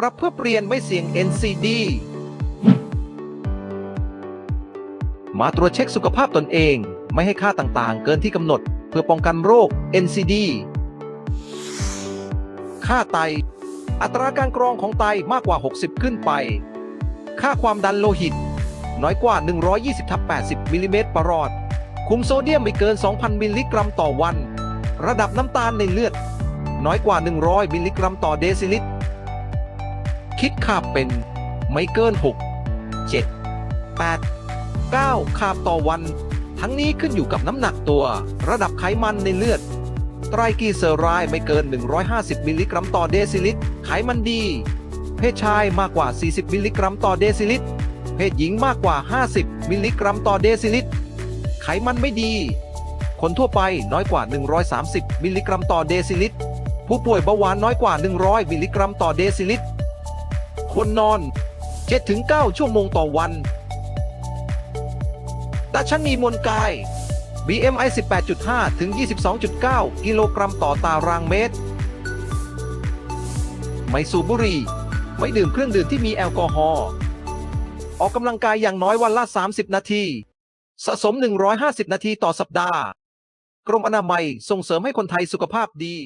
ปรับเพื่อเปลี่ยนไม่เสี่ยง NCD มาตรวจเช็คสุขภาพตนเอง ไม่ให้ค่าต่างๆ เกินที่กำหนด เพื่อป้องกันโรค NCD ค่าไต อัตราการกรองของไตมากกว่า 60 ขึ้นไป ค่าความดันโลหิต น้อยกว่า 120ทับ80 มิลลิเมตรประอด คุมโซเดียมไม่เกิน 2,000 มิลลิกรัมต่อวัน ระดับน้ำตาลในเลือด น้อยกว่า 100 มิลลิกรัมต่อเดซิลิตร คิดค่าเป็นไม่เกิน 6 7 8 9 คาบต่อวัน ทั้งนี้ขึ้นอยู่กับน้ำหนักตัว ระดับไขมันในเลือด ไตรกลีเซอไรด์ไม่เกิน 150 มิลลิกรัมต่อเดซิลิตร ไขมันดี เพศชายมากกว่า 40 มิลลิกรัมต่อเดซิลิตร เพศหญิงมากกว่า 50 มิลลิกรัมต่อเดซิลิตร ไขมันไม่ดี คนทั่วไปน้อยกว่า 130 มิลลิกรัมต่อเดซิลิตร ผู้ป่วยเบาหวานน้อยกว่า 100 มิลลิกรัมต่อเดซิลิตร คนนอน 7-9 ชั่วโมงต่อวันดัชนีมวลกาย BMI 18.5 ถึง 22.9 กิโลกรัมต่อตารางเมตร ไม่สูบบุหรี่ ไม่ดื่มเครื่องดื่มที่มีแอลกอฮอล์ ออกกำลังกายอย่างน้อยวันละ 30 นาที สะสม 150 นาทีต่อสัปดาห์ กรมอนามัยส่งเสริมให้คนไทยสุขภาพดี